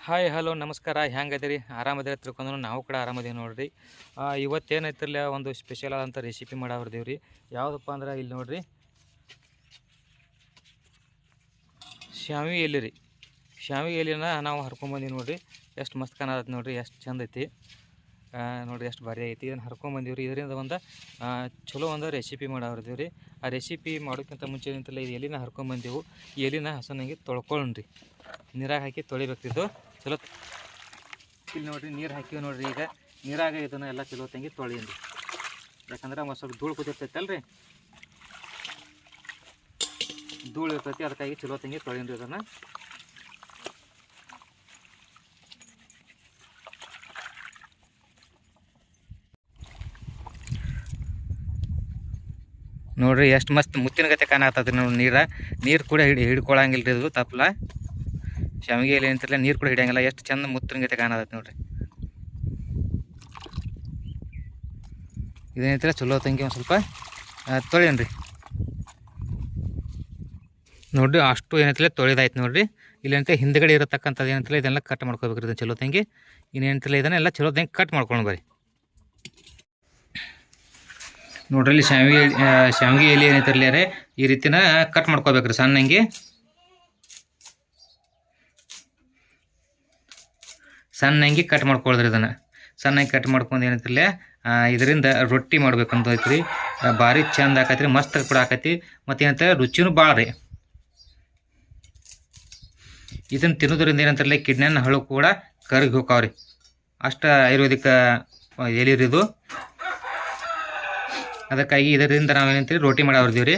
Hi hello ನಮಸ್ಕಾರ. ಹೆಂಗದಿರಿ ಆರಾಮದಿರಿ ತಿಳ್ಕೊಂಡು ನಾವು ಕೂಡ ಆರಾಮದೀವಿ ನೋಡ್ರಿ. ಆ, ಇವತ್ತೇನೈತಿರಲ್ಲ ಒಂದು ಸ್ಪೆಷಲ್ ಆದಂಥ ರೆಸಿಪಿ ಮಾಡಾವ್ರದೀವಿ ರೀ ಯಾವುದಪ್ಪ ಅಂದ್ರೆ ಇಲ್ಲಿ ನೋಡ್ರಿ. ಶಾವಿ ಎಲೆ ರೀ. ಶಾವಿ ಎಲೆನ ನಾವು ಹರ್ಕೊಂಬಂದೀವಿ ನೋಡ್ರಿ. ಎಷ್ಟು ಮಸ್ತ್ ಕಾಣತೈತಿ ನೋಡ್ರಿ ಎಷ್ಟು ಚಂದ ಐತಿ. ನೋಡಿರಿ ಎಷ್ಟು ಭಾರಿ ಐತಿ ಇದನ್ನು ಹರ್ಕೊಂಬಂದೀವಿ ರೀ ಇದರಿಂದ ಒಂದು ಚಲೋ ಒಂದು ರೆಸಿಪಿ ಮಾಡಾವ್ರದೀವಿ ರೀ ಆ ರೆಸಿಪಿ ಮಾಡೋಕ್ಕಿಂತ ಮುಂಚೆ ನಿಂತಲ್ಲ ಇದು ಎಲಿನ ಹರ್ಕೊಂಬಂದೀವು ಎಲ್ಲಿನ ಹಸನಾಗಿ ತೊಳ್ಕೊಳ್ಳೋಣ್ರಿ ನೀರಾಗ ಹಾಕಿ ತೊಳಿಬೇಕಿದ್ದು ಚಲೋ. ಇಲ್ಲಿ ನೋಡ್ರಿ, ನೀರು ಹಾಕಿವಿ ನೋಡ್ರಿ ಈಗ. ನೀರಾಗ ಇದನ್ನ ಎಲ್ಲ ಚಲೋ ತಂಗಿ ತೊಳೆಯಿಂದ ಯಾಕಂದ್ರೆ ಒಂದು ಸ್ವಲ್ಪ ಧೂಳು ಕುದಿರ್ತೈತಲ್ರಿ ಧೂಳು ಇರ್ತೈತಿ, ಅದಕ್ಕಾಗಿ ಚಲೋ ತಂಗಿ ತೊಳೆಯಿಂದ ಇದನ್ನ. ನೋಡ್ರಿ, ಎಷ್ಟು ಮಸ್ತ್ ಮುತ್ತಿನ ಗತೆ ಕಾಣತ್ತದ್ರಿ ನೋಡಿ ನೀರ. ನೀರು ಕೂಡ ಹಿಡಿ ಹಿಡ್ಕೊಳಂಗಿಲ್ಲ ಇದು ತಪ್ಪಲ ಶಾವಿಗೆ ಎಲೆ ಅಂತಿರಲ್ಲ ನೀರು ಕೂಡ ಹಿಡಿಯಂಗಿಲ್ಲ. ಎಷ್ಟು ಚಂದ ಮುತ್ತಿನ ಗತೆ ಕಾಣತೈತಿ ನೋಡ್ರಿ. ಇದೇನೈತಿಲ್ಲ, ಚಲೋ ತಂಗಿ ಒಂದು ಸ್ವಲ್ಪ. ತೊಳೆಯನ್ರಿ. ನೋಡ್ರಿ, ಅಷ್ಟು ಏನೈತಿಲ್ಲ, ತೊಳೆದಾಯ್ತು ನೋಡ್ರಿ. ಇಲ್ಲಂತ ಹಿಂದ್ಗಡೆ ಇರತಕ್ಕಂಥದ್ದು ಏನಂತಿಲ್ಲ, ಇದನ್ನೆಲ್ಲ ಕಟ್ ಮಾಡ್ಕೋಬೇಕ್ರಿ ಇದನ್ನು ಚಲೋ ತಂಗಿ. ಇನ್ನೇನಂತಿಲ್ಲ, ಇದನ್ನೆಲ್ಲ ಚಲೋ ತಂಗಿ ಕಟ್ ಮಾಡ್ಕೊಂಡು ಬರ್ರಿ. ನೋಡ್ರಿ, ಇಲ್ಲಿ ಶಾವಿಗೆ ಶಾವಿಗೆ ಎಲೆ ಏನೈತಿರ್ಲಿ ಈ ರೀತಿನ ಕಟ್ ಮಾಡ್ಕೋಬೇಕ್ರಿ ಸಣ್ಣಂಗೆ ಸಣ್ಣಂಗೆ ಕಟ್ ಮಾಡ್ಕೊಳ್ದ್ರಿ ಇದನ್ನು. ಸಣ್ಣಗೆ ಕಟ್ ಮಾಡ್ಕೊಂಡು ಏನೈತಿಲ್ಲ ಇದರಿಂದ ರೊಟ್ಟಿ ಮಾಡ್ಬೇಕು ಅಂತ ಐತ್ರಿ. ಭಾರಿ ಚಂದ ಆಕೈತ್ರಿ ಮಸ್ತ್ ಕೂಡ ಆಕೈತಿ. ಮತ್ತು ಏನಂತ ರುಚಿನೂ ಭಾಳ ರೀ. ಇದನ್ನು ತಿನ್ನೋದ್ರಿಂದ ಏನಂತಾರಲ್ಲ ಕಿಡ್ನಿನ ಹಳು ಕೂಡ ಕರಗಿ ರೀ ಅಷ್ಟು ಆಯುರ್ವೇದಿಕ ಆ, ಎಲೆ ರೀ ಇದು. ಅದಕ್ಕಾಗಿ ಇದರಿಂದ ನಾವು ಏನಂತೀವಿ ರೊಟ್ಟಿ ಮಾಡಾವ್ರದೀವಿ ರೀ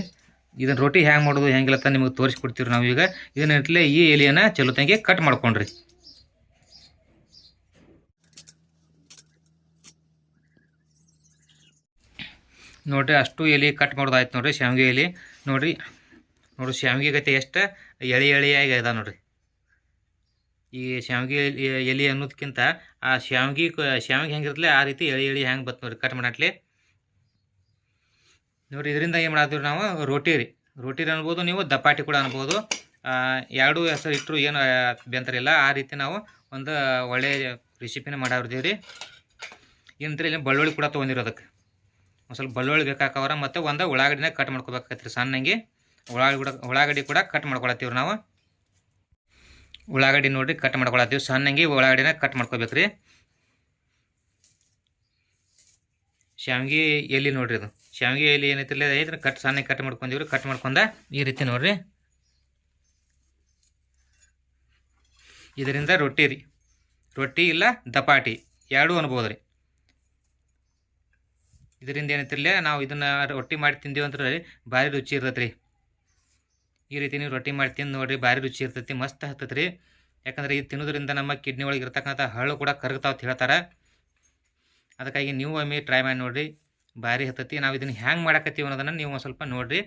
ಇದನ್ನ ರೊಟ್ಟಿ ಹ್ಯಾಂಗೆ ಮಾಡೋದು ಹೆಂಗಿಲ್ಲ ಅಂತ ನಿಮಗೆ ತೋರಿಸ್ಕೊಡ್ತೀವಿ ನಾವೀಗ. ಇದನ್ನ ಈ ಎಲೆಯನ್ನು ಚಲೋ ತಂಗಿ ಕಟ್ ಮಾಡ್ಕೊಂಡ್ರಿ. ನೋಡ್ರಿ ಅಷ್ಟು ಎಲೆ ಕಟ್ ಮಾಡೋದಾಯ್ತು ನೋಡಿರಿ ಶಾವಿಗೆ ಎಲೆ. ನೋಡಿರಿ ನೋಡಿರಿ ಶಾವಿಗೆ ಗತೆ ಎಷ್ಟು ಎಳೆ ಎಳೆಯಾಗಿ ಅದ ನೋಡ್ರಿ. ಈ ಶಾವಿಗೆ ಎಲೆ- ಅನ್ನೋದಕ್ಕಿಂತ ಆ ಶಾವಿಗೆ ಶಾವಿಗೆ ಹೆಂಗಿರ್ತಲೆ ಆ ರೀತಿ ಎಳೆ ಎಳೆ ಹೆಂಗೆ ಬತ್ತು ನೋಡಿರಿ ಕಟ್ ಮಾಡಟ್ಲೆ. ನೋಡಿರಿ ಇದರಿಂದ ಏನು ಮಾಡತ್ತೀವಿ ನಾವು? ರೋಟಿ ರೀ. ರೋಟಿ ಅನ್ಬೋದು ನೀವು ದಪಾಟಿ ಕೂಡ ಅನ್ಬೋದು. ಎರಡೂ ಹೆಸರು ಇಟ್ಟರು ಏನು ಬೆಂತರಿಲ್ಲ ಆ ರೀತಿ ನಾವು ಒಂದು ಒಳ್ಳೆಯ ರೆಸಿಪಿನ ಮಾಡಾವ್ರದೀವಿ ರೀ ಏನಂದ್ರೆ ಇಲ್ಲಿ ಬೆಳ್ಳುಳ್ಳಿ ಕೂಡ ತೊಗೊಂಡಿರೋದಕ್ಕೆ. ಒಂದು ಸ್ವಲ್ಪ ಬಳ್ಳುಳ್ಳಿ ಬೇಕಾಕವ್ರ, ಮತ್ತು ಒಂದು ಉಳ್ಳಾಗಡ್ಡಿನ ಕಟ್ ಮಾಡ್ಕೋಬೇಕಾಗತ್ತೆ ರೀ ಸಣ್ಣಂಗೆ ಉಳ್ಳಾಗಡ್ಡಿ ಕೂಡ ಉಳ್ಳಾಗಡ್ಡಿ ಕೂಡ ಕಟ್ ಮಾಡ್ಕೊಳತ್ತೀವಿ ನಾವು. ಉಳ್ಳಾಗಡ್ಡಿ ನೋಡಿರಿ ಕಟ್ ಮಾಡ್ಕೊಳತ್ತೀವಿ. ಸಣ್ಣಂಗೆ ಉಳ್ಳಾಗಡ್ಡಿನ ಕಟ್ ಮಾಡ್ಕೋಬೇಕು ರೀ ಶಾವಿಗೆ ಎಲೆ ನೋಡ್ರಿ ಅದು ಶಾವಿಗೆ ಎಲೆ ಏನೈತಿಲ್ಲ ಐತ್ರಿ ಕಟ್ ಸಣ್ಣಗೆ ಕಟ್ ಮಾಡ್ಕೊಂಡಿವ್ರಿ ಕಟ್ ಮಾಡ್ಕೊಂಡ ಈ ರೀತಿ ನೋಡ್ರಿ. ಇದರಿಂದ ರೊಟ್ಟಿ ರೀ. ರೊಟ್ಟಿ ಇಲ್ಲ, ದಪಾಟಿ. ಎರಡೂ ಅನ್ಬೋದು ರೀ ಇದರಿಂದ ಏನೈತಿರ್ಲ ನಾವು ಇದನ್ನು ರೊಟ್ಟಿ ಮಾಡಿ ತಿಂದೀವಿ ಅಂದ್ರೆ ಭಾರಿ ರುಚಿ ಇರ್ತೈತೆ ರೀ ಈ ರೀತಿ ನೀವು ರೊಟ್ಟಿ ಮಾಡಿ ತಿಂದು ನೋಡಿರಿ ಭಾರಿ ರುಚಿ ಇರ್ತೈತಿ ಮಸ್ತ್ ಹತ್ತೈತೆ ರೀ ಯಾಕಂದ್ರೆ ಇದು ತಿನ್ನೋದ್ರಿಂದ ನಮ್ಮ ಕಿಡ್ನಿ ಒಳಗೆ ಇರ್ತಕ್ಕಂಥ ಹಳ್ಳು ಕೂಡ ಕರಗ್ತಾವಂತ ಹೇಳ್ತಾರೆ. ಅದಕ್ಕಾಗಿ ನೀವು ಒಮ್ಮೆ ಟ್ರೈ ಮಾಡಿ ನೋಡಿರಿ ಭಾರಿ ಹತ್ತತಿ ನಾವು ಇದನ್ನು ಹ್ಯಾಂಗೆ ಮಾಡಕತ್ತೀವಿ ಅನ್ನೋದನ್ನು ನೀವು ಒಂದು ಸ್ವಲ್ಪ ನೋಡಿರಿ.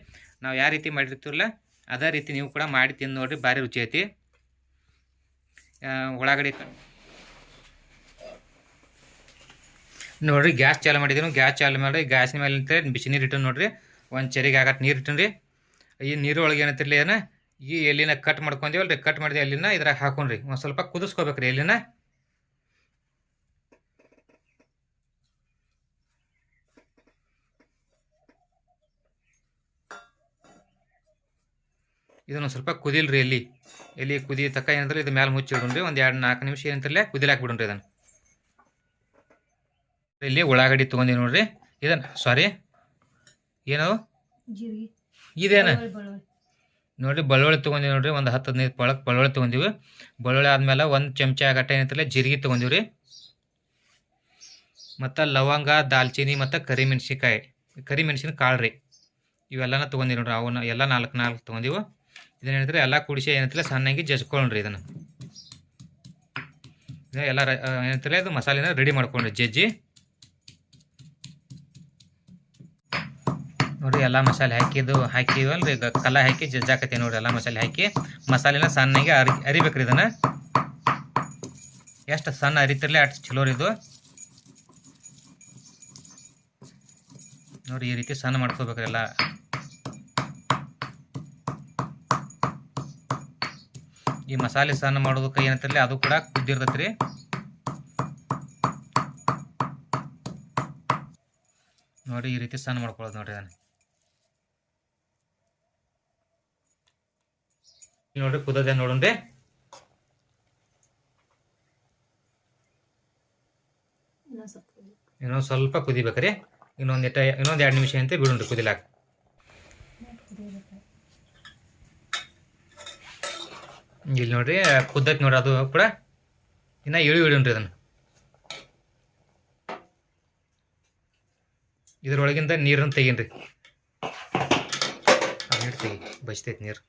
ನಾವು ಯಾವ ರೀತಿ ಮಾಡಿರ್ತೀವಲ್ಲ ಅದೇ ರೀತಿ ನೀವು ಕೂಡ ಮಾಡಿ ತಿಂದು ನೋಡಿರಿ ಭಾರಿ ರುಚಿ ಐತಿ. ಆ, ಉಳ್ಳಾಗಡ್ಡಿ ಕ- ನೋಡ್ರಿ, ಗ್ಯಾಸ್ ಚಾಲು ಮಾಡಿದ್ದೀನಿ ಗ್ಯಾಸ್ ಚಾಲು ಮಾಡಿ ಗ್ಯಾಸಿನ ಮೇಲೆ ನಿಂತರೆ ಬಿಸಿ ನೀರು ಇಟ್ಟು ನೋಡ್ರಿ. ಒಂದು ಚರಿಗೆ ಆಗತ್ತೆ ನೀರು ಇಟ್ಟು ರೀ. ಈ ನೀರು ಒಳಗೆ ಏನಂತಿರಲಿ ಏನ, ಈ ಎಲ್ಲಿನ ಕಟ್ ಮಾಡ್ಕೊಂಡಿವಲ್ಲ ರೀ ಕಟ್ ಮಾಡಿದೆ ಎಲ್ಲಿನ ಇದ್ರಾಗ ಹಾಕೊಂಡ್ರಿ ಒಂದು ಸ್ವಲ್ಪ ಕುದಿಸ್ಕೋಬೇಕ್ರಿ ಎಲ್ಲಿನ ಇದನ್ನು ಸ್ವಲ್ಪ ಕುದಿಲ್ರಿ ಎಲ್ಲಿ ಎಲ್ಲಿ ಕುದಿ ತಕ್ಕ ಏನಂದ್ರೆ ಇದು ಮೇಲೆ ಮುಚ್ಚಿಡ್ರಿ ಒಂದು ಎರಡು ನಾಲ್ಕು ನಿಮಿಷ ಏನಂತಿರಲಿ ಕುದಿಲಾಕ್ ಅದನ್ನು ಇಲ್ಲಿ ಉಳ್ಳಾಗಡ್ಡಿ ತಗೊಂಡಿವಿ ನೋಡ್ರಿ. ಇದನ್ನ ಸಾರಿ ಏನು ಇದೇನ. ನೋಡ್ರಿ ಬೆಳ್ಳುಳ್ಳಿ ತೊಗೊಂಡಿವಿ ನೋಡ್ರಿ ಒಂದು ಹತ್ತು ಹದಿನೈದು ಪಳಕ್ ಬೆಳ್ಳುಳ್ಳಿ ತೊಗೊಂಡಿವಿ. ಬೆಳ್ಳುಳ್ಳಿ ಆದ್ಮೇಲೆ ಒಂದು ಚಮಚ ಗಟ್ಟ ಏನಂತಿಲ್ಲ ಜೀರಿಗೆ ತೊಗೊಂಡಿವಿ ರೀ ಮತ್ತು ಲವಂಗ ದಾಲ್ಚಿನ್ನಿ ಮತ್ತು ಕರಿಮೆಣ್ಸಿನ್ಕಾಯಿ ಕರಿಮೆಣಸಿನ ಕಾಳು ರೀ ಇವೆಲ್ಲನ ತೊಗೊಂಡಿವಿ ನೋಡ್ರಿ ಅವನ್ನ ಎಲ್ಲ ನಾಲ್ಕು ನಾಲ್ಕು ತೊಗೊಂಡಿವು. ಇದನ್ನ ಹೇಳಿದ್ರೆ ಎಲ್ಲ ಕುಡಿಸಿ ಏನಂತಿಲ್ಲ ಸಣ್ಣಗೆ ಜಜ್ಕೊಳ್ಳ್ರಿ ಇದನ್ನು. ಎಲ್ಲ ರ- ಆ, ಇದು ಮಸಾಲೆನ ರೆಡಿ ಮಾಡ್ಕೊಂಡ್ರಿ ಜಜ್ಜಿ. ನೋಡ್ರಿ ಎಲ್ಲ ಮಸಾಲೆ ಹಾಕಿದ್ದು ಹಾಕಿವಲ್ರಿ ಈಗ ಕಲ್ಲ ಹಾಕಿ ಜಜ್ಜಾಕತಿ ನೋಡಿ ಎಲ್ಲ ಮಸಾಲೆ ಹಾಕಿ. ಮಸಾಲೆನ ಸಣ್ಣಗೆ ಅರಿ, ಅರಿಬೇಕ್ರಿ ಇದನ್ನು. ಎಷ್ಟು ಸಣ್ಣ ಅರಿತಿರ್ಲಿ ಅಷ್ಟು ಚಲೋ ಇದು. ನೋಡ್ರಿ ಈ ರೀತಿ ಸಣ್ಣ ಮಾಡ್ಕೋಬೇಕ್ರಿ ಎಲ್ಲ. ಈ ಮಸಾಲೆ ಸಣ್ಣ ಮಾಡೋದಕ್ಕೆ ಏನಂತಿರಲಿ, ಅದು ಕೂಡ ಕುದ್ದಿರ್ತೈತೆ ರೀ ನೋಡಿ, ಈ ರೀತಿ ಸಣ್ಣ ಮಾಡ್ಕೊಳ್ಳೋದು ನೋಡ್ರಿ ಅದನ್ನು ನೋಡ್ರಿ ಕುದದೆ ನೋಡ್ರಿ ಇನ್ನೊಂದ್ ಸ್ವಲ್ಪ ಕುದಿಬೇಕ್ರಿ. ಇನ್ನೊಂದ್ ಎಟ ಇನ್ನೊಂದು ಎರಡು ನಿಮಿಷ ಅಂತ ಬಿಡೋಣ್ರಿ ಕುದಿಲಾಕ. ಇಲ್ಲಿ ನೋಡ್ರಿ ಕುದ್ದೈತಿ ನೋಡ್ರಿ ಅದು ಕೂಡ. ಇನ್ನ ಇಳಿ ಇಡೋಣ್ರಿ ಅದನ್ನ ಇದ್ರೊಳಗಿಂದ ನೀರನ್ನು ತೆಗೀನ್ರಿ. ನೀರು ತೆಗಿ ಬಚ್ತೈತಿ ನೀರು.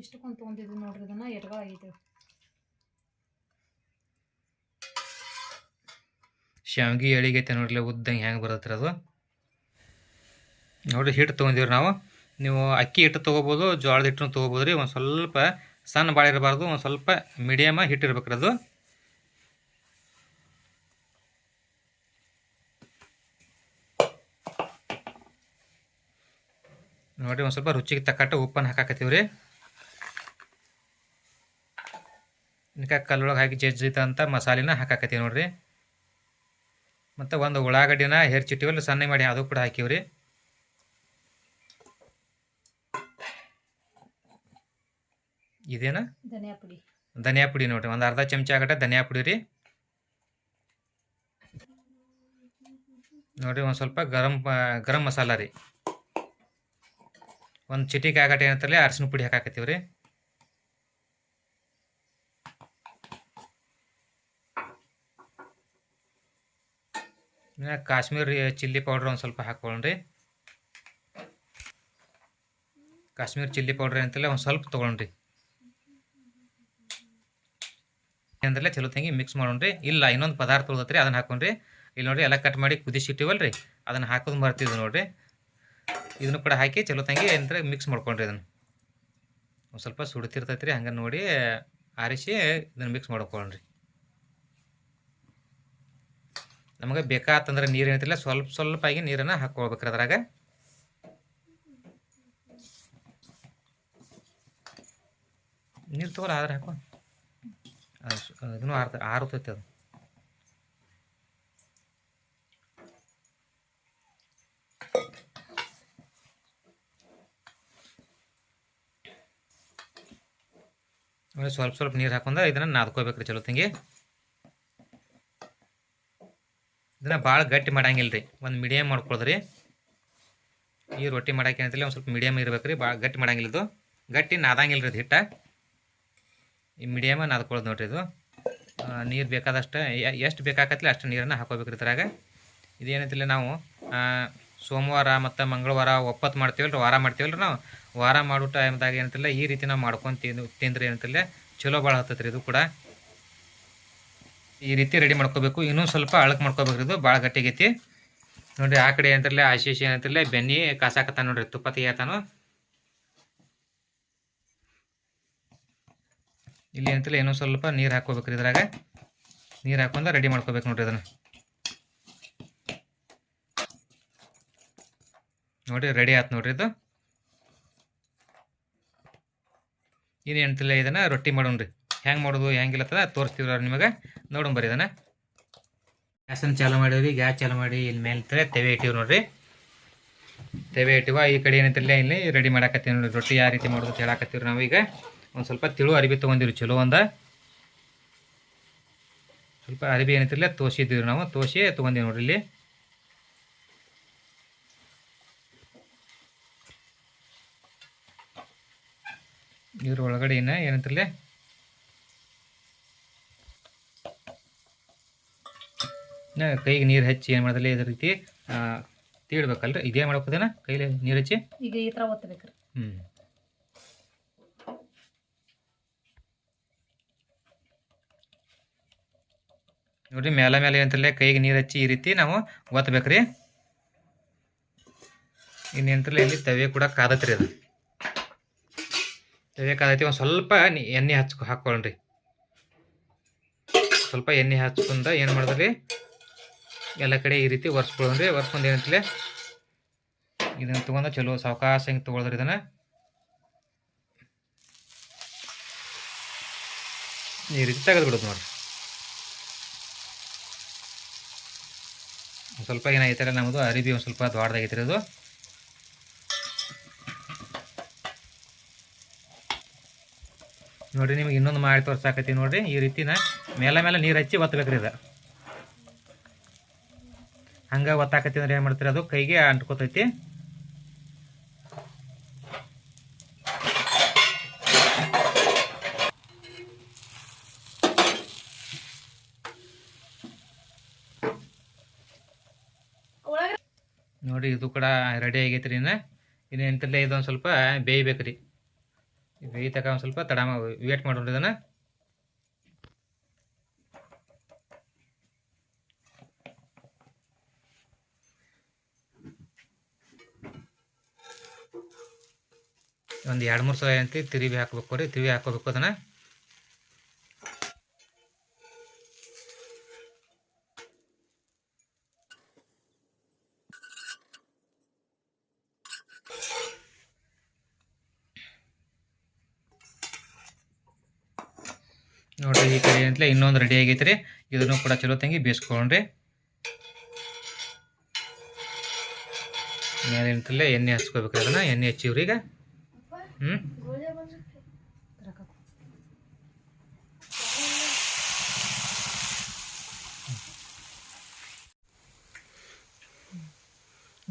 ಎಷ್ಟಕ್ಕೊಂದು ತೊಗೊಂಡಿದ್ವಿ ನೋಡ್ರಿ ಇದನ್ನು? ಎಟ್ಗಳ ಆಗೈತೆ ಶಾವಿಗೆ ಎಳಿಗೈತೆ ನೋಡ್ರಿ ಉದ್ದಂಗೆ ಹೆಂಗೆ ಬರತ್ರಿ ಅದು? ನೋಡಿರಿ, ಹಿಟ್ಟು ತೊಗೊಂಡಿವ್ರಿ ನಾವು. ನೀವು ಅಕ್ಕಿ ಹಿಟ್ಟು ತೊಗೋಬೋದು ಜೋಳದ ಹಿಟ್ಟನ್ನು ತೊಗೋಬೋದು ರೀ ಒಂದು ಸ್ವಲ್ಪ ಸಣ್ಣ ಬಾಳೆ ಇರಬಾರ್ದು, ಒಂದು ಸ್ವಲ್ಪ ಮೀಡಿಯಮ ಹಿಟ್ಟು ಇರ್ಬೇಕ್ರಿ ಅದು. ನೋಡಿರಿ, ಒಂದು ಸ್ವಲ್ಪ ರುಚಿಗೆ ತಕ್ಕಟ್ಟು ಉಪ್ಪನ್ನು ಹಾಕಾಕತ್ತೀವಿ ರೀ ಇನ್ಕ ಕಲ್ಲೊಳಗೆ ಹಾಕಿ ಜಜ್ಜಿತ ಅಂತ ಮಸಾಲಿನ ಹಾಕಾಕತ್ತೀವಿ ನೋಡಿರಿ. ಮತ್ತು ಒಂದು ಉಳ್ಳಾಗಡ್ಡಿನ ಹೆರ್ಚಿಟ್ಟಿವಲ್ಲ ಸಣ್ಣ ಮಾಡಿ ಅದು ಕೂಡ ಹಾಕಿವ್ರಿ. ಇದೇನ? ಧನಿಯಾ ಪುಡಿ. ಧನಿಯಾ ಪುಡಿ ನೋಡ್ರಿ ಒಂದು ಅರ್ಧ ಚಮಚ ಆಗಟ್ಟ ಧನಿಯಾ ಪುಡಿ ರೀ. ನೋಡ್ರಿ ಒಂದು ಸ್ವಲ್ಪ ಗರಂ ಗರಂ ಮಸಾಲ ರೀ. ಒಂದು ಚಿಟಿಕೆ ಆಗಟ್ಟ ಏನಂತಲ್ಲ ಅರ್ಶಿನ ಪುಡಿ ಹಾಕಾಕತ್ತೀವಿ ರೀ ಕಾಶ್ಮೀರಿ ಚಿಲ್ಲಿ ಪೌಡ್ರ್ ಒಂದು ಸ್ವಲ್ಪ ಹಾಕ್ಕೊಳ್ಳ್ರಿ ಕಾಶ್ಮೀರ್ ಚಿಲ್ಲಿ ಪೌಡ್ರ್ ಅಂತಲ್ಲ ಒಂದು ಸ್ವಲ್ಪ ತೊಗೊಳ್ರಿ ಅಂದ್ರೆ ಚಲೋ ತಂಗಿ ಮಿಕ್ಸ್ ಮಾಡೋಣ್ರಿ. ಇಲ್ಲ, ಇನ್ನೊಂದು ಪದಾರ್ಥ ಉಳ್ದತ್ರಿ, ಅದನ್ನ ಹಾಕೊಂಡ್ರಿ ಇಲ್ಲಿ ನೋಡ್ರಿ, ಎಲ್ಲ ಕಟ್ ಮಾಡಿ ಕುದಿಸಿಟ್ಟಿವಲ್ರಿ ಅದನ್ನ ಹಾಕೋದು ಮರ್ತಿದ್ವಿ ನೋಡ್ರಿ. ಇದನ್ನು ಕೂಡ ಹಾಕಿ ಚಲೋ ತಂಗಿ ಏನಂದ್ರೆ ಮಿಕ್ಸ್ ಮಾಡ್ಕೊಂಡ್ರಿ ಅದನ್ನು ಒಂದು ಸ್ವಲ್ಪ ಸುಡ್ತಿರ್ತೈತ್ರಿ, ಹಂಗೆ ನೋಡಿ, ಆರಿಸಿ ಇದನ್ನು ಮಿಕ್ಸ್ ಮಾಡ್ಕೊಳ್ಳ್ರಿ ನಮಗೆ ಬೇಕಾತಂದ್ರೆ ನೀರು ಏನೈತಿಲ್ಲ ಸ್ವಲ್ಪ ಸ್ವಲ್ಪ ಆಗಿ ನೀರನ್ನು ಹಾಕ್ಕೊಳ್ಬೇಕ್ರಿ ಅದ್ರಾಗ. ನೀರು ತಗೋಲ್ಲ ಆದ್ರೆ ಹಾಕೋ. ಇದನ್ನು ಆರ್ತ, ಆರುತೈತೆ ಅದು. ಸ್ವಲ್ಪ ಸ್ವಲ್ಪ ನೀರು ಹಾಕೊಂಡ್ರೆ ಇದನ್ನ ನಾದ್ಕೋಬೇಕ್ರಿ ಚಲೋ ತಂಗಿ. ಇದನ್ನ ಭಾಳ ಗಟ್ಟಿ ಮಾಡಂಗಿಲ್ಲ ರೀ ಒಂದು ಮೀಡಿಯಮ್ ಮಾಡ್ಕೊಳ್ದ್ರಿ. ಈ ರೊಟ್ಟಿ ಮಾಡಕ್ಕೆ ಏನಂತಿಲ್ಲ, ಒಂದು ಸ್ವಲ್ಪ ಮೀಡಿಯಮ್ ಇರ್ಬೇಕು ರೀ ಭಾಳ ಗಟ್ಟಿ ಮಾಡಂಗಿಲ್ಲ ಇದು. ಗಟ್ಟಿ ನಾದಂಗಿಲ್ಲ ರೀ ಹಿಟ್ಟ. ಈ ಮೀಡಿಯಮ ನಾದ್ಕೊಳ್ಳೋದು ನೋಡ್ರಿ ಇದು. ನೀರು ಬೇಕಾದಷ್ಟು ಎಷ್ಟು ಬೇಕಾಗತ್ತಲ್ಲ ಅಷ್ಟು ನೀರನ್ನು ಹಾಕೋಬೇಕ್ರಿ ಇದ್ರಾಗ. ಇದೇನಂತಿಲ್ಲ ನಾವು ಸೋಮವಾರ ಮತ್ತು ಮಂಗಳವಾರ ಒಪ್ಪತ್ತು ಮಾಡ್ತೀವಲ್ರಿ, ವಾರ ಮಾಡ್ತೀವಲ್ರಿ ನಾವು. ವಾರ ಮಾಡೋ ಟೈಮ್ದಾಗ ಏನಂತಿಲ್ಲ, ಈ ರೀತಿ ನಾವು ಮಾಡ್ಕೊಂಡು ತಿಂದು, ತಿಂದ್ರೆ ಏನಂತಿಲ್ಲ, ಚಲೋ ಭಾಳ ಹತ್ತತ್ರಿ ಇದು ಕೂಡ. ಈ ರೀತಿ ರೆಡಿ ಮಾಡ್ಕೋಬೇಕು. ಇನ್ನೂ ಸ್ವಲ್ಪ ಅಳಕ್ ಮಾಡ್ಕೋಬೇಕು ಇದು. ಭಾಳ ಗಟ್ಟಿಗೈತಿ ನೋಡ್ರಿ, ಆ ಕಡೆ ಏನಂತಿಲ್ಲ ಆಶೀಶ್ ಏನಂತಿರಲಿ, ಬೆನ್ನಿ ಕಾಸಾಕತ್ತಾನ ನೋಡ್ರಿ ತುಪ್ಪ ತೆಗಿಯತಾನು ಇಲ್ಲಿ ಏನಂತಿಲ್ಲ ಇನ್ನೂ ಸ್ವಲ್ಪ ನೀರು ಹಾಕೋಬೇಕ್ರಿ ಇದ್ರಾಗ. ನೀರು ಹಾಕೊಂಡ ರೆಡಿ ಮಾಡ್ಕೋಬೇಕು ನೋಡ್ರಿ ಅದನ್ನು ನೋಡ್ರಿ ರೆಡಿ ಆಯ್ತು ನೋಡ್ರಿ ಇದು. ಇದನ್ನು ಇದನ್ನ ರೊಟ್ಟಿ ಮಾಡೋಣ್ರಿ. ಹೆಂಗೆ ಮಾಡೋದು ಹೆಂಗಿಲ್ಲತ್ತದ ತೋರಿಸ್ತೀವ್ರ ನಿಮಗೆ. ನೋಡೋಣ ಬರ್ರಿ ಇದನ್ನ. ಗ್ಯಾಸನ್ನು ಚಾಲು ಮಾಡೀವಿ ಗ್ಯಾಸ್ ಚಾಲು ಮಾಡಿ ಇಲ್ಲಿ ಮೇಲೆ ತೆವೆ ಇಟ್ಟಿವಿ ನೋಡ್ರಿ. ತೆವೆ ಇಟ್ಟಿವ, ಈ ಕಡೆ ಏನಂತಿಲ್ಲ ಇಲ್ಲಿ ರೆಡಿ ಮಾಡಾಕತ್ತೀವಿ ನೋಡ್ರಿ. ರೊಟ್ಟಿ ಯಾವ ರೀತಿ ಮಾಡೋದು ಅಂತ ಹೇಳಾಕತ್ತೀವಿ ನಾವು ಈಗ. ಒಂದು ಸ್ವಲ್ಪ ತಿಳು ಅರಿಬಿ ತೊಗೊಂಡಿರಿ ಚಲೋ ಒಂದ. ಸ್ವಲ್ಪ ಅರಿಬಿ ಏನಂತಿಲ್ಲ ತೋಸಿದ್ದೀವಿ ನಾವು. ತೋಸಿ ತೊಗೊಂಡಿವಿ ನೋಡ್ರಿ ಇಲ್ಲಿ. ಇದ್ರ ಒಳಗಡೆ ಇನ್ನ ಏನಂತಿಲ್ಲ ಕೈಗೆ ನೀರು ಹಚ್ಚಿ ಏನು ಮಾಡೋದಿಲ್ಲ ಇದೇ ರೀತಿ ಆ, ತೀಡ್ಬೇಕಲ್ರಿ? ಇದೇ ಮಾಡ್ಕೋದೇನ ಕೈಲಿ ನೀರು ಹಚ್ಚಿ? ಈಗ ಈ ತರ ಒತ್ತಬೇಕ್ರಿ ಹ್ಞೂ ನೋಡ್ರಿ ಮೇಲೆ ಮೇಲೆ ಏನಂತಲ್ಲ ಕೈಗೆ ನೀರು ಹಚ್ಚಿ ಈ ರೀತಿ ನಾವು ಒತ್ತಬೇಕ್ರಿ ಇನ್ನೇಂತಲ್ಲ ಇಲ್ಲಿ ತವೆ ಕೂಡ ಕಾದತ್ರಿ ಅದು. ತೆಗಿಯೋಕ್ಕಾಗೈತಿ ಒಂದು ಸ್ವಲ್ಪ ಎಣ್ಣೆ ಹಚ್ಕೊ ಹಾಕ್ಕೊಳ್ರಿ ಸ್ವಲ್ಪ ಎಣ್ಣೆ ಹಚ್ಕೊಂಡ ಏನು ಮಾಡಿದ್ರಿ? ಎಲ್ಲ ಕಡೆ ಈ ರೀತಿ ಒರೆಸ್ಕೊಳ್ಳ್ರಿ ಒರೆಸ್ಕೊಂಡು ಏನಂತಲೇ ಇದನ್ನ ತೊಗೊಂಡು ಚಲೋ ಸಾವಕಾಶ ಹಿಂಗೆ ತೊಗೊಳ್ದ್ರಿ ಇದನ್ನು. ಈ ರೀತಿ ತೆಗೆದು ಬಿಡೋದು ಸ್ವಲ್ಪ ಏನಾಗೈತಾರ ನಮ್ಮದು ಅರಿಬಿ ಒಂದು ಸ್ವಲ್ಪ ದೊಡ್ಡದಾಗೈತ್ರಿ ಅದು. ನೋಡಿರಿ, ನಿಮ್ಗೆ ಇನ್ನೊಂದು ಮಾಡಿ ತೋರ್ಸಾಕತ್ತೀವಿ ನೋಡಿರಿ. ಈ ರೀತಿನ ಮೇಲೆ ಮೇಲೆ ನೀರು ಹಚ್ಚಿ ಒತ್ತಬೇಕ್ರಿ ಇದು ಹಂಗೆ ಒತ್ತಾಕತಿ ಅಂದ್ರೆ ಏನು ಮಾಡ್ತೀರಿ ಅದು? ಕೈಗೆ ಅಂಟ್ಕೋತೈತಿ. ನೋಡಿ, ಇದು ಕೂಡ ರೆಡಿ ಆಗೈತ್ರಿ ಇನ್ನು. ಇನ್ನು ಎಂತಲ್ಲೇ ಇದೊಂದು ಸ್ವಲ್ಪ ಬೇಯ್ಬೇಕ್ರಿ. ಬೇಯ್ತಕ್ಕ ಒಂದು ಸ್ವಲ್ಪ ತಡ ವೇಟ್ ಮಾಡೋಣ ಇದನ್ನು. ಒಂದು ಎರಡು ಮೂರು ಸಲ ಏನಂತ ತಿರುವಿ ಹಾಕ್ಬೇಕು ರೀ, ತಿರುವಿ ಹಾಕೋಬೇಕು ಅದನ್ನು. ನೋಡ್ರಿ ಈ ಕಡೆ ಅಂತಲೇ ಇನ್ನೊಂದು ರೆಡಿ ಆಗೈತೆ ರೀ. ಇದನ್ನು ಕೂಡ ಚಲೋ ತಂಗಿ ಬೇಯಿಸ್ಕೊಂಡ್ರಿ ಮೇಲೆ ಅಂತಲೇ ಎಣ್ಣೆ ಹಚ್ಕೋಬೇಕು ಅದನ್ನ, ಎಣ್ಣೆ ಹಚ್ಚಿವ್ರಿ ಈಗ. ಹ್ಞೂ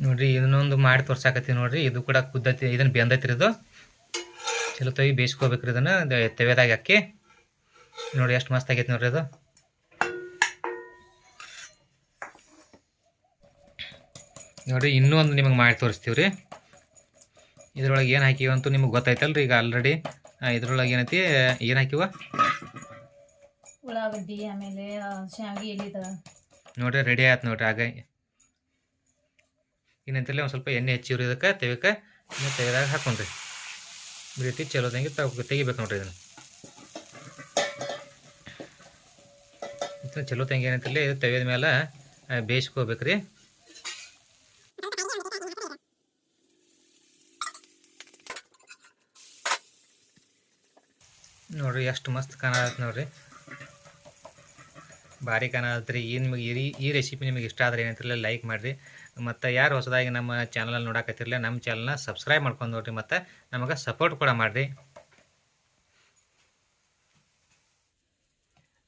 ನೋಡ್ರಿ ಇದನ್ನೊಂದು ಮಾಡಿ ತೋರ್ಸಾಕತ್ತೀವಿ ನೋಡ್ರಿ. ಇದು ಕೂಡ ಕುದ್ದತಿ, ಇದನ್ನ ಬೆಂದೈತ್ರಿ ಇದು. ಚಲೋ ತೊಗಿ ಬೇಯಿಸ್ಕೋಬೇಕ್ರಿ ಇದನ್ನ. ತೆವೆದಾಗ ಹಾಕಿ. ನೋಡಿ ಎಷ್ಟು ಮಸ್ತ್ ಆಗೈತಿ ನೋಡ್ರಿ ಅದು ನೋಡ್ರಿ, ಇನ್ನೂ ಒಂದು ನಿಮಗೆ ಮಾಡಿ ತೋರಿಸ್ತೀವಿ ಇದ್ರೊಳಗೆ ಏನು ಹಾಕಿವ ಅಂತೂ ನಿಮಗೆ ರೀ ಈಗ ಆಲ್ರೆಡಿ ಇದ್ರೊಳಗೆ ಏನೈತಿ ಏನು ಹಾಕಿವ? ಉಳ್ಳಾಗಡ್ಡಿ ಆಮೇಲೆ ಶಾವಿಗೆ ಎಲಿದ ನೋಡ್ರಿ ರೆಡಿ ಆಯ್ತು ನೋಡ್ರಿ ಆಗ. ಏನಂತಲ್ಲ ಒಂದು ಸ್ವಲ್ಪ ಎಣ್ಣೆ ಹೆಚ್ಚಿವ್ರಿ ಇದಕ್ಕೆ ತೆವಿಕೆ ಇನ್ನು ತೆಗೆದಾಗ ಹಾಕೊಂಡ್ರಿ. ಈ ರೀತಿ ಚಲೋದಂಗೆ ತಗೋ ತೆಗಿಬೇಕು ನೋಡ್ರಿ ಇದನ್ನು. ಇದು ಚಲೋ ತಂಗಿ ಏನಂತಲ್ಲ ಇದು ತೆಗೆದ ಮೇಲೆ ಬೇಯಿಸ್ಕೋಬೇಕು ನೋಡ್ರಿ ಎಷ್ಟು ಮಸ್ತ್ ಕಾಣತ್ ನೋಡ್ರಿ. ಭಾರಿ ಕಾಣತ್ರಿ ಈ ನಿಮಗೆ ಈ ಈ ರೆಸಿಪಿ ನಿಮಗೆ ಇಷ್ಟ ಆದರೆ ಏನಂತಿರಲ್ಲ ಲೈಕ್ ಮಾಡಿರಿ. ಮತ್ತು ಯಾರು ಹೊಸದಾಗಿ ನಮ್ಮ ಚಾನಲಲ್ಲಿ ನೋಡಕತ್ತಿರಲಿಲ್ಲ ನಮ್ಮ ಚಾನಲ್ನ ಸಬ್ಸ್ಕ್ರೈಬ್ ಮಾಡ್ಕೊಂಡು ನೋಡ್ರಿ. ಮತ್ತು ನಮಗೆ ಸಪೋರ್ಟ್ ಕೂಡ ಮಾಡಿರಿ.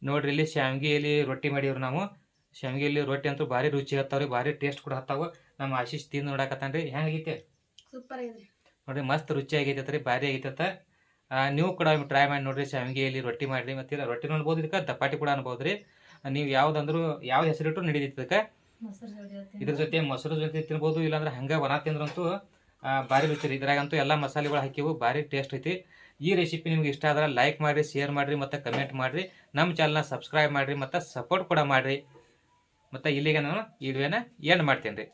ನೋಡ್ರಿ ಇಲ್ಲಿ ಶಾವಿಗೆಯಲ್ಲಿ ರೊಟ್ಟಿ ಮಾಡೀವ್ರಿ ನಾವು. ಶಾವಿಗೆಯಲ್ಲಿ ರೊಟ್ಟಿ ಅಂತೂ ಭಾರಿ ರುಚಿ ಹತ್ತಾವ್ರಿ ಭಾರಿ ಟೇಸ್ಟ್ ಕೂಡ ಹತ್ತಾವು. ನಮ್ಮ ಆಶೀಶ್ ತಿಂದು ನೋಡಕತ್ತಾನ್ರಿ. ಹೆಂಗೈತೆ ಸೂಪರ್ ಆಗಿದೆ ನೋಡ್ರಿ ಮಸ್ತ್ ರುಚಿ ಆಗೈತೆ ರೀ ಭಾರಿ ಆಗೈತೆ ನೀವು ಕೂಡ ಟ್ರೈ ಮಾಡಿ ನೋಡ್ರಿ ಶಾವಿಗೆಯಲ್ಲಿ ರೊಟ್ಟಿ ಮಾಡಿರಿ ಮತ್ತು ರೊಟ್ಟಿ ನೋಡ್ಬೋದು ಇದಕ್ಕೆ ದಪಾಟಿ ಕೂಡ ಅನ್ಬೋದು ರೀ ನೀವು ಯಾವ್ದಂದ್ರು ಯಾವ ಹೆಸರಿಟ್ಟು ನಡೀತೈತಿ ಇದಕ್ಕೆ ಇದ್ರ ಜೊತೆ ಮೊಸರು ಜೊತೆ ತಿನ್ಬೋದು ಇಲ್ಲಾಂದ್ರೆ ಹಂಗೆ ಒಣ ತಿಂದ್ರಂತೂ ಭಾರಿ ರುಚಿ ರೀ ಇದ್ರಾಗಂತೂ ಎಲ್ಲ ಮಸಾಲೆಗಳು ಹಾಕಿವು ಭಾರಿ ಟೇಸ್ಟ್ ಐತಿ. ಈ ರೆಸಿಪಿ ನಿಮ್ಗೆ ಇಷ್ಟ ಆದ್ರೆ ಲೈಕ್ ಮಾಡಿರಿ ಶೇರ್ ಮಾಡಿರಿ ಮತ್ತು ಕಮೆಂಟ್ ಮಾಡಿರಿ. ನಮ್ಮ ಚಾನಲ್ನ ಸಬ್ಸ್ಕ್ರೈಬ್ ಮಾಡಿರಿ ಮತ್ತು ಸಪೋರ್ಟ್ ಕೂಡ ಮಾಡಿರಿ. ಮತ್ತು ಇಲ್ಲಿಗೆ ನಾನು ಈ ವಿಡಿಯೋನ ಎಂಡ್ ಮಾಡ್ತೇನೆ ರೀ